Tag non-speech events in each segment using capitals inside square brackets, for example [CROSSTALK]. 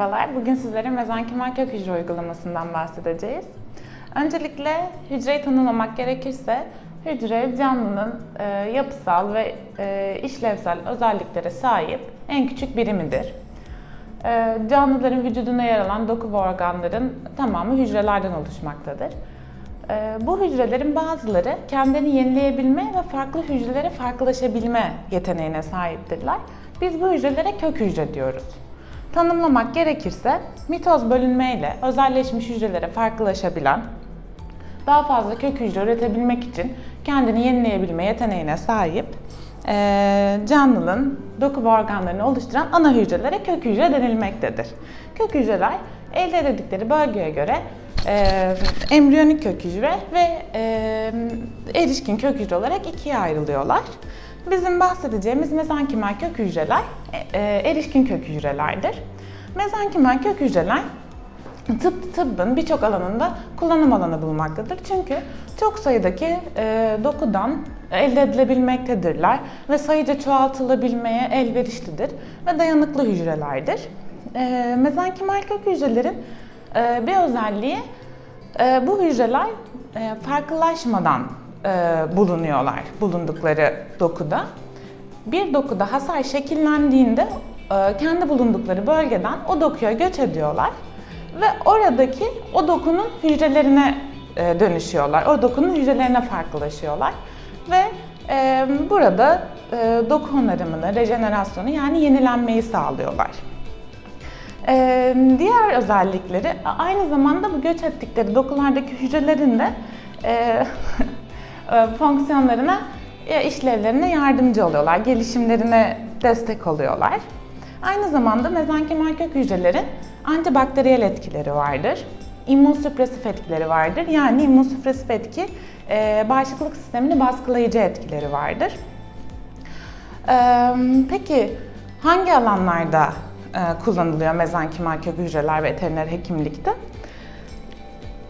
Merhabalar, bugün sizlere mezenkimal kök hücre uygulamasından bahsedeceğiz. Öncelikle hücreyi tanımlamak gerekirse, hücre canlının e, yapısal ve e, işlevsel özelliklere sahip en küçük birimidir. E, canlıların vücudunda yer alan doku ve organların tamamı hücrelerden oluşmaktadır. E, bu hücrelerin bazıları kendini yenileyebilme ve farklı hücrelere farklılaşabilme yeteneğine sahiptirler. Biz bu hücrelere kök hücre diyoruz. Tanımlamak gerekirse mitoz bölünmeyle özelleşmiş hücrelere farklılaşabilen, daha fazla kök hücre üretebilmek için kendini yenileyebilme yeteneğine sahip eee, canlının doku ve organlarını oluşturan ana hücrelere kök hücre denilmektedir. Kök hücreler elde edildikleri bölgeye göre eee, embriyonik kök hücre ve eee, erişkin kök hücre olarak ikiye ayrılıyorlar. Bizim bahsedeceğimiz mezenkimal kök hücreler e, e, erişkin kök hücrelerdir. Mezenkimal kök hücreler tıp tıbbın birçok alanında kullanım alanı bulmaktadır. Çünkü çok sayıdaki e, dokudan elde edilebilmektedirler ve sayıca çoğaltılabilmeye elverişlidir ve dayanıklı hücrelerdir. E, mezenkimal kök hücrelerin e, bir özelliği e, bu hücreler e, farklılaşmadan e, bulunuyorlar bulundukları dokuda. Bir dokuda hasar şekillendiğinde e, kendi bulundukları bölgeden o dokuya göç ediyorlar ve oradaki o dokunun hücrelerine e, dönüşüyorlar. O dokunun hücrelerine farklılaşıyorlar ve e, burada e, doku onarımını, rejenerasyonu yani yenilenmeyi sağlıyorlar. Ee, diğer özellikleri aynı zamanda bu göç ettikleri dokulardaki hücrelerin de e, e, [LAUGHS] fonksiyonlarına, e, işlevlerine yardımcı oluyorlar, gelişimlerine destek oluyorlar. Aynı zamanda mezenkimal kök hücrelerin antibakteriyel etkileri vardır. İmmünsüpresif etkileri vardır. Yani immünsüpresif etki e, bağışıklık sistemini baskılayıcı etkileri vardır. Peki hangi alanlarda e, kullanılıyor mezenkimal kök hücreler veteriner hekimlikte?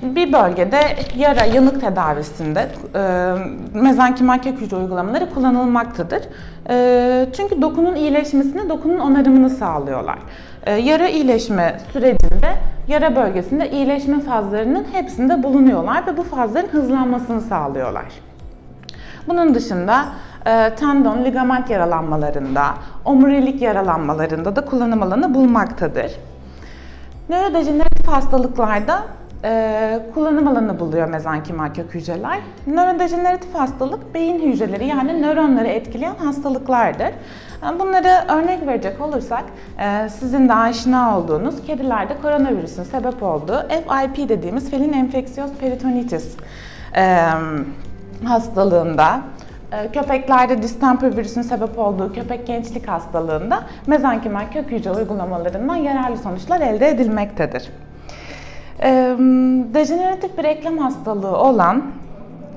Bir bölgede yara, yanık tedavisinde e, mezenkimal kök hücre uygulamaları kullanılmaktadır. E, çünkü dokunun iyileşmesine, dokunun onarımını sağlıyorlar. E, yara iyileşme sürecinde yara bölgesinde iyileşme fazlarının hepsinde bulunuyorlar ve bu fazların hızlanmasını sağlıyorlar. Bunun dışında e, tendon, ligament yaralanmalarında, omurilik yaralanmalarında da kullanım alanı bulmaktadır. Nörodejeneratif hastalıklarda e, kullanım alanı buluyor mezenkimal kök hücreler. Nörodejeneratif hastalık beyin hücreleri yani nöronları etkileyen hastalıklardır. E, Bunları örnek verecek olursak e, sizin de aşina olduğunuz kedilerde koronavirüsün sebep olduğu FIP dediğimiz felin enfeksiyöz peritonitis e, hastalığında, e, köpeklerde distemper virüsün sebep olduğu köpek gençlik hastalığında mezenkimal kök hücre uygulamalarından yararlı sonuçlar elde edilmektedir. Dejeneratif bir eklem hastalığı olan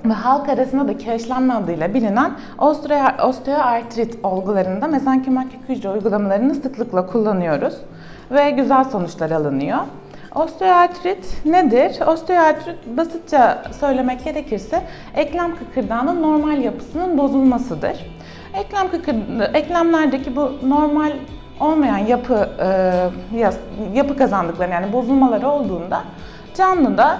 ve halk arasında da kireçlenme adıyla bilinen osteo- osteoartrit olgularında mezenkimal kök hücre uygulamalarını sıklıkla kullanıyoruz ve güzel sonuçlar alınıyor. Osteoartrit nedir? Osteoartrit basitçe söylemek gerekirse eklem kıkırdağının normal yapısının bozulmasıdır. Eklem kıkır, eklemlerdeki bu normal olmayan yapı e, yapı kazandıkları yani bozulmaları olduğunda canlıda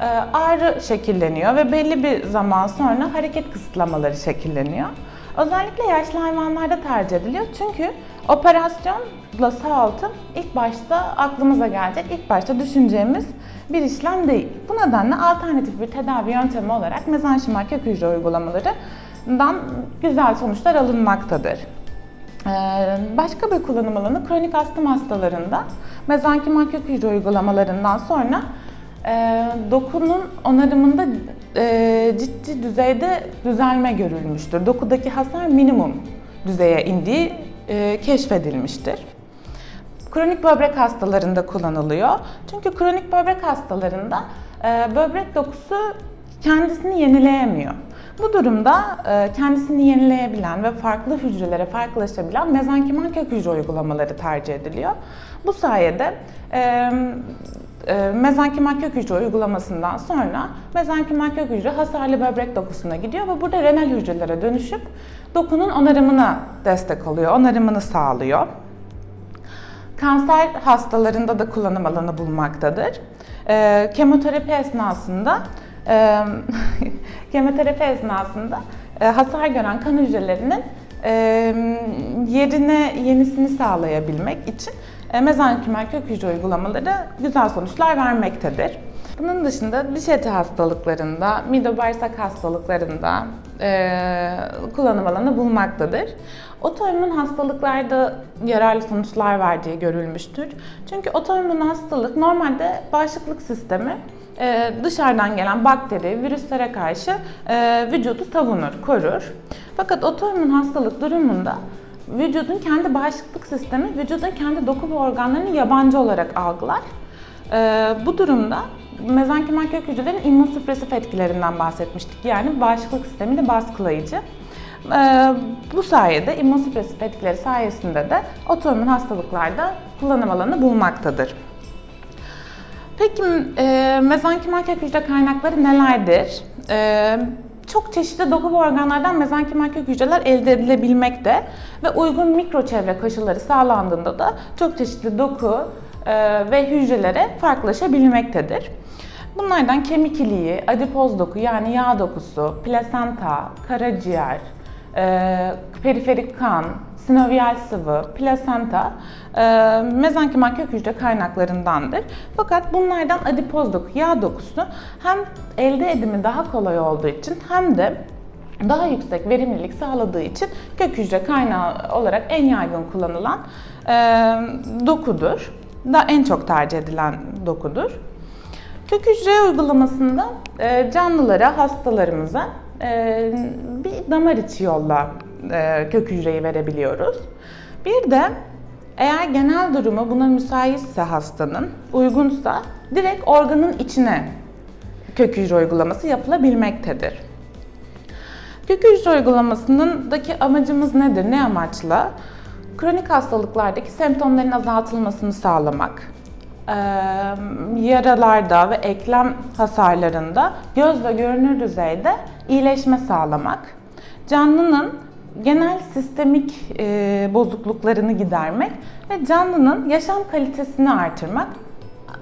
e, ağrı şekilleniyor ve belli bir zaman sonra hareket kısıtlamaları şekilleniyor. Özellikle yaşlı hayvanlarda tercih ediliyor çünkü operasyonla sağaltım ilk başta aklımıza gelecek, ilk başta düşüneceğimiz bir işlem değil. Bu nedenle alternatif bir tedavi yöntemi olarak mezenşimal kök hücre uygulamalarından güzel sonuçlar alınmaktadır. Ee, Başka bir kullanım alanı kronik astım hastalarında mezenkimal kök hücre uygulamalarından sonra e, dokunun onarımında e, ciddi düzeyde düzelme görülmüştür. Dokudaki hasar minimum düzeye indiği e, keşfedilmiştir. Kronik böbrek hastalarında kullanılıyor. Çünkü kronik böbrek hastalarında böbrek dokusu kendisini yenileyemiyor. Bu durumda e, kendisini yenileyebilen ve farklı hücrelere farklılaşabilen mezenkimal kök hücre uygulamaları tercih ediliyor. Bu sayede e, e, mezenkimal kök hücre uygulamasından sonra mezenkimal kök hücre hasarlı böbrek dokusuna gidiyor ve burada renal hücrelere dönüşüp dokunun onarımına destek oluyor, onarımını sağlıyor. kanser hastalarında da kullanım alanı bulmaktadır. Kemoterapi esnasında e, [LAUGHS] kemoterapi esnasında e, hasar gören kan hücrelerinin e, yerine yenisini sağlayabilmek için e, mezenkümer kök hücre uygulamaları güzel sonuçlar vermektedir. Bunun dışında diş eti hastalıklarında, mide bağırsak hastalıklarında e, kullanım alanı bulmaktadır. Otoimmün hastalıklarda yararlı sonuçlar verdiği görülmüştür. Çünkü otoimmün hastalık normalde bağışıklık sistemi e, dışarıdan gelen bakteri, virüslere karşı e, vücudu savunur, korur. Fakat otoimmün hastalık durumunda vücudun kendi bağışıklık sistemi vücudun kendi doku ve organlarını yabancı olarak algılar. Ee, bu durumda mezenkümer kök hücrelerin immünosüpresif etkilerinden bahsetmiştik. Yani bağışıklık sistemini baskılayıcı. Ee, bu sayede immünosüpresif etkileri sayesinde de otoimmün hastalıklarda kullanım alanı bulmaktadır. Peki e, mezenkümer kök kaynakları nelerdir? E, çok çeşitli doku ve organlardan mezenkümer kök hücreler elde edilebilmekte ve uygun mikro çevre koşulları sağlandığında da çok çeşitli doku e, ve hücrelere farklılaşabilmektedir. Bunlardan kemik iliği, adipoz doku yani yağ dokusu, plasenta, karaciğer, e, periferik kan, sinovial sıvı, plasenta e, mezenkümer kök hücre kaynaklarındandır. Fakat bunlardan adipoz doku, yağ dokusu hem elde edimi daha kolay olduğu için hem de daha yüksek verimlilik sağladığı için kök hücre kaynağı olarak en yaygın kullanılan e, dokudur. Da en çok tercih edilen dokudur. Kök hücre uygulamasında e, canlılara, hastalarımıza e, bir damar içi yolla e, kök hücreyi verebiliyoruz. Bir de eğer genel durumu buna müsaitse hastanın, uygunsa direkt organın içine kök hücre uygulaması yapılabilmektedir. Kök hücre uygulamasındaki amacımız nedir, ne amaçla? Kronik hastalıklardaki semptomların azaltılmasını sağlamak, ee, yaralarda ve eklem hasarlarında gözle görünür düzeyde iyileşme sağlamak, canlının genel sistemik e, bozukluklarını gidermek ve canlının yaşam kalitesini artırmak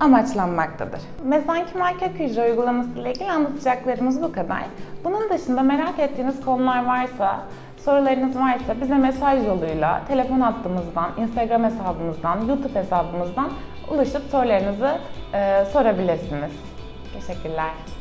amaçlanmaktadır. Mezenkümer kök hücre uygulaması ile ilgili anlatacaklarımız bu kadar. Bunun dışında merak ettiğiniz konular varsa, sorularınız varsa bize mesaj yoluyla, telefon hattımızdan, Instagram hesabımızdan, YouTube hesabımızdan ulaşıp sorularınızı e, sorabilirsiniz. Teşekkürler.